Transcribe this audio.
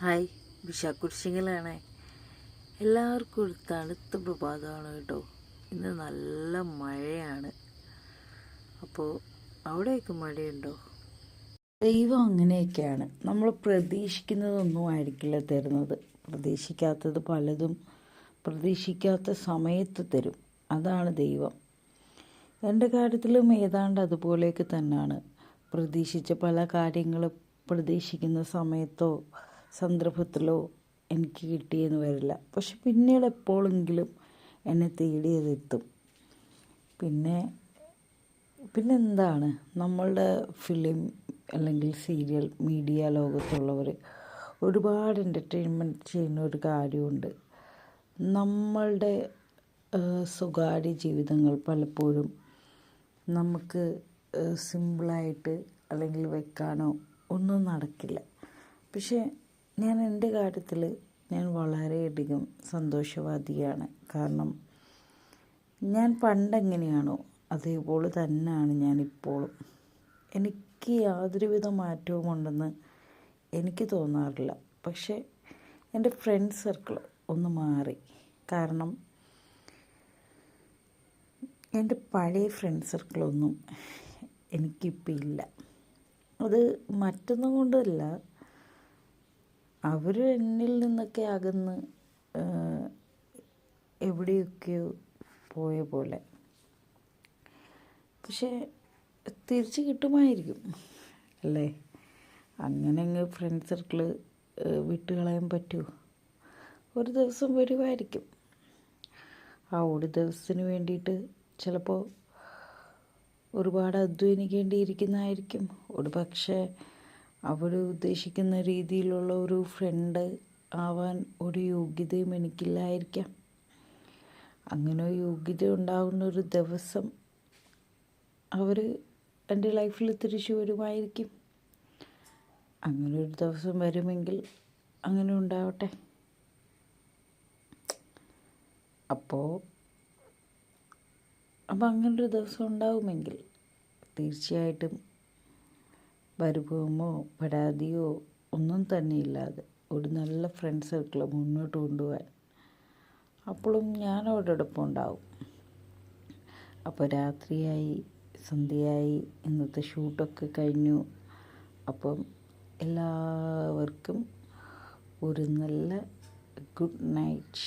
Hi വിശാക്കുരിശിങ്ങളാണേ എല്ലാവർക്കും ഒരു തണുത്ത പ്രഭാതമാണ് കേട്ടോ. ഇന്ന് നല്ല മഴയാണ്. അപ്പോൾ അവിടെയൊക്കെ മഴയുണ്ടോ? ദൈവം അങ്ങനെയൊക്കെയാണ്. നമ്മൾ പ്രതീക്ഷിക്കുന്നതൊന്നും ആയിരിക്കില്ല തരുന്നത്. പ്രതീക്ഷിക്കാത്തത് പലതും പ്രതീക്ഷിക്കാത്ത സമയത്ത് തരും. അതാണ് ദൈവം. എന്റെ കാര്യത്തിലും ഏതാണ്ട് അതുപോലെയൊക്കെ തന്നെയാണ് പ്രതീക്ഷിച്ച പല കാര്യങ്ങളും പ്രതീക്ഷിക്കുന്ന സമയത്തോ സന്ദർഭത്തിലോ എനിക്ക് കിട്ടിയെന്ന് വരില്ല. പക്ഷെ പിന്നീട് എപ്പോഴെങ്കിലും എന്നെ തേടിയതെത്തും. പിന്നെ പിന്നെന്താണ്? നമ്മളുടെ ഫിലിം അല്ലെങ്കിൽ സീരിയൽ മീഡിയ ലോകത്തുള്ളവർ ഒരുപാട് എന്റർടൈൻമെന്റ് ചെയ്യുന്ന ഒരു കാര്യമുണ്ട്. നമ്മളുടെ സ്വകാര്യ ജീവിതങ്ങൾ പലപ്പോഴും നമുക്ക് സിമ്പിളായിട്ട് അല്ലെങ്കിൽ വെക്കാനോ ഒന്നും നടക്കില്ല. പക്ഷേ ഞാൻ എന്റെ കാര്യത്തിൽ ഞാൻ വളരെയധികം സന്തോഷവാദിയാണ്. കാരണം ഞാൻ പണ്ടെങ്ങനെയാണോ അതേപോലെ തന്നെയാണ് ഞാനിപ്പോഴും. എനിക്ക് യാതൊരുവിധ മാറ്റവും ഉണ്ടെന്ന് എനിക്ക് തോന്നാറില്ല. പക്ഷേ എന്റെ ഫ്രണ്ട് സർക്കിൾ ഒന്ന് മാറി. കാരണം എന്റെ പഴയ ഫ്രണ്ട് സർക്കിളൊന്നും എനിക്കിപ്പോൾ ഇല്ല. അത് മറ്റൊന്നും കൊണ്ടല്ല അവർ എന്നിൽ നിന്നൊക്കെ അകന്ന് എവിടെയൊക്കെയോ പോയ പോലെ. പക്ഷേ തിരിച്ച് കിട്ടുമായിരിക്കും അല്ലേ? അങ്ങനെ അങ്ങ് ഫ്രണ്ട് സർക്കിൾ വിട്ടുകളയാൻ പറ്റുമോ ഒരു ദിവസം വരുമായിരിക്കും ആ ഒരു ദിവസത്തിന് വേണ്ടിയിട്ട് ചിലപ്പോൾ ഒരുപാട് അധ്വാനിക്കേണ്ടിയിരിക്കുന്നതായിരിക്കും. ഒരു പക്ഷേ അവർ ഉദ്ദേശിക്കുന്ന രീതിയിലുള്ള ഒരു ഫ്രണ്ട് ആവാൻ ഒരു യോഗ്യതയും എനിക്കില്ലായിരിക്കാം. അങ്ങനെ യോഗ്യത ഉണ്ടാകുന്ന ഒരു ദിവസം അവർ എന്റെ ലൈഫിൽ തിരിച്ചു വരുമായിരിക്കും. അങ്ങനെ ഒരു ദിവസം വരുമെങ്കിൽ അങ്ങനെ ഉണ്ടാവട്ടെ. അപ്പോൾ അപ്പോൾ അങ്ങനൊരു ദിവസം ഉണ്ടാവുമെങ്കിൽ തീർച്ചയായിട്ടും പരിഭവമോ പരാതിയോ ഒന്നും തന്നെ ഇല്ലാതെ ഒരു നല്ല ഫ്രണ്ട് സർക്കിൾ മുന്നോട്ട് കൊണ്ടുപോകാൻ. അപ്പോഴും ഞാൻ അവരോടൊപ്പം ഉണ്ടാവും. അപ്പോൾ രാത്രിയായി സന്ധ്യയായി ഇന്നത്തെ ഷൂട്ടൊക്കെ കഴിഞ്ഞു. അപ്പം എല്ലാവർക്കും ഒരു നല്ല ഗുഡ് നൈറ്റ്